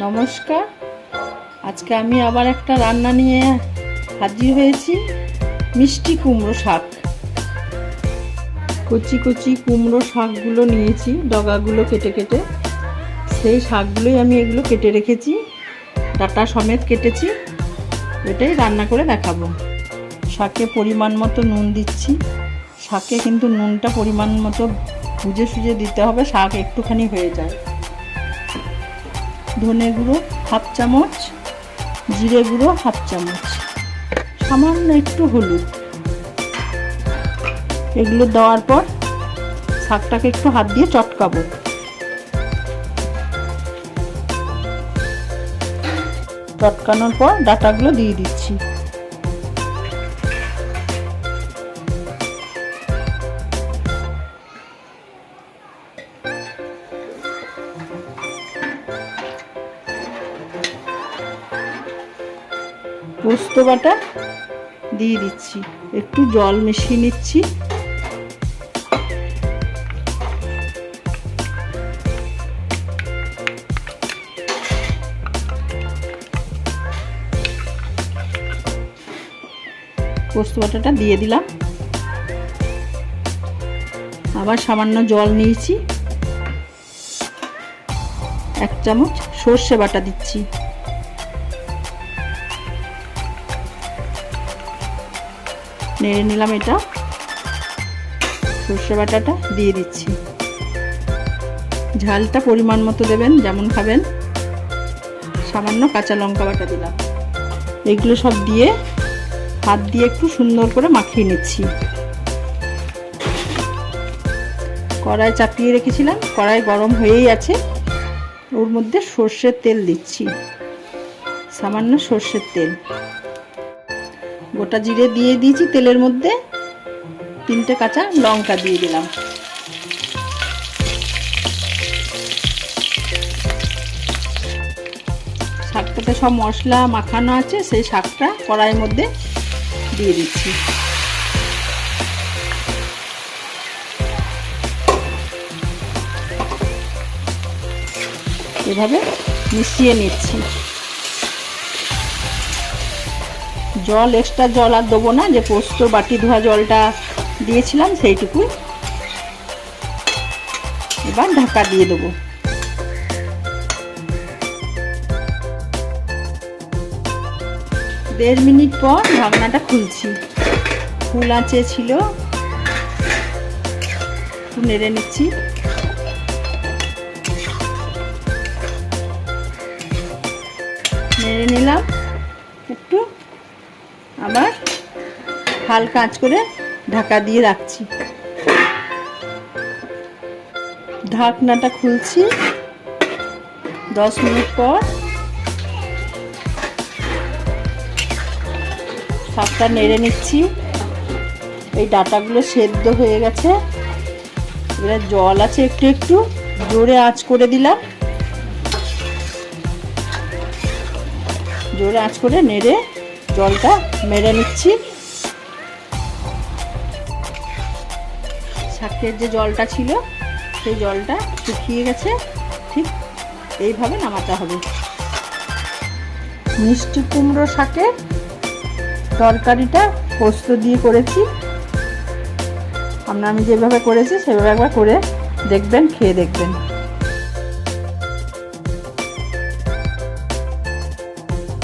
নমস্কার। আজকে আমি আবার একটা রান্না নিয়ে হাজির হয়েছি, মিষ্টি কুমড়ো শাক। কচি কচি কুমড়ো শাকগুলো নিয়েছি, ডগাগুলো কেটে কেটে। সেই শাকগুলোই আমি এগুলো কেটে রেখেছি, ডাটা সমেত কেটেছি, এটাই রান্না করে দেখাবো। শাকে পরিমাণ মতো নুন দিচ্ছি। শাকে কিন্তু নুনটা পরিমাণ মতো বুঝে সুঝে দিতে হবে, শাক একটুখানি হয়ে যায়। ধনে গুঁড়ো হাফ চামচ, জিরে গুঁড়ো হাফ চামচ। সামান্য একটু হলুদ। এগুলো দেওয়ার পর শাকটাকে একটু হাত দিয়ে চটকাবো। চটকানোর পর ডাটাগুলো দিয়ে দিচ্ছি। পোস্ত বাটা দিয়ে দিচ্ছি। একটু জল মিশিয়ে নিচ্ছি। পোস্ত বাটাটা দিয়ে দিলাম। আবার সামান্য জল নিয়েছি। এক চামচ সর্ষে বাটা দিচ্ছি। নেড়ে নিলাম এটা। সর্ষে বাটাটা দিয়ে দিচ্ছি। ঝালটা পরিমাণ মতো দেবেন, যেমন খাবেন। সামান্য কাঁচা লঙ্কা বাটা দিলাম। এগুলো সব দিয়ে হাত দিয়ে একটু সুন্দর করে মাখিয়ে নিচ্ছি। কড়াই চাপিয়ে রেখেছিলাম, কড়াই গরম হয়েই আছে। ওর মধ্যে সর্ষের তেল দিচ্ছি। সামান্য সর্ষের তেল। গোটা জিরে দিয়ে দিয়েছি তেলের মধ্যে। তিনটে কাঁচা লঙ্কা দিয়ে দিলাম। শাকটাতে সব মশলা মাখানো আছে, সেই শাকটা কড়াইয়ের মধ্যে দিয়ে দিচ্ছি। এভাবে মিশিয়ে নিচ্ছি। জল এক্সট্রা জল আর দেবো না, যে পোস্ত, বাটি, ধোয়া জলটা দিয়েছিলাম সেইটুকু। এবার ঢাকা দিয়ে দেবো। দেড় মিনিট পর ঢাকনাটা খুলছি। ফুল আঁচে ছিল। নেড়ে নিচ্ছি। নেড়ে নিলাম। একটু আবার হালকা আঁচ করে ঢাকা দিয়ে রাখছি। ঢাকনাটা খুলছি। দশ মিনিট পর শাকটা নেড়ে নিচ্ছি। এই ডাটাগুলো সেদ্ধ হয়ে গেছে। এবার জল আছে একটু একটু, জোরে আঁচ করে দিলাম। জোরে আঁচ করে নেড়ে জলটা মেরে নিচ্ছি। শাকের যে জলটা ছিল, সেই জলটা শুকিয়ে গেছে। ঠিক এইভাবে নামাতে হবে। মিষ্টি কুমড়ো শাকের তরকারিটা পোস্ত দিয়ে করেছি। আমরা আমি যেভাবে করেছি, সেভাবে একবার করে দেখবেন, খেয়ে দেখবেন।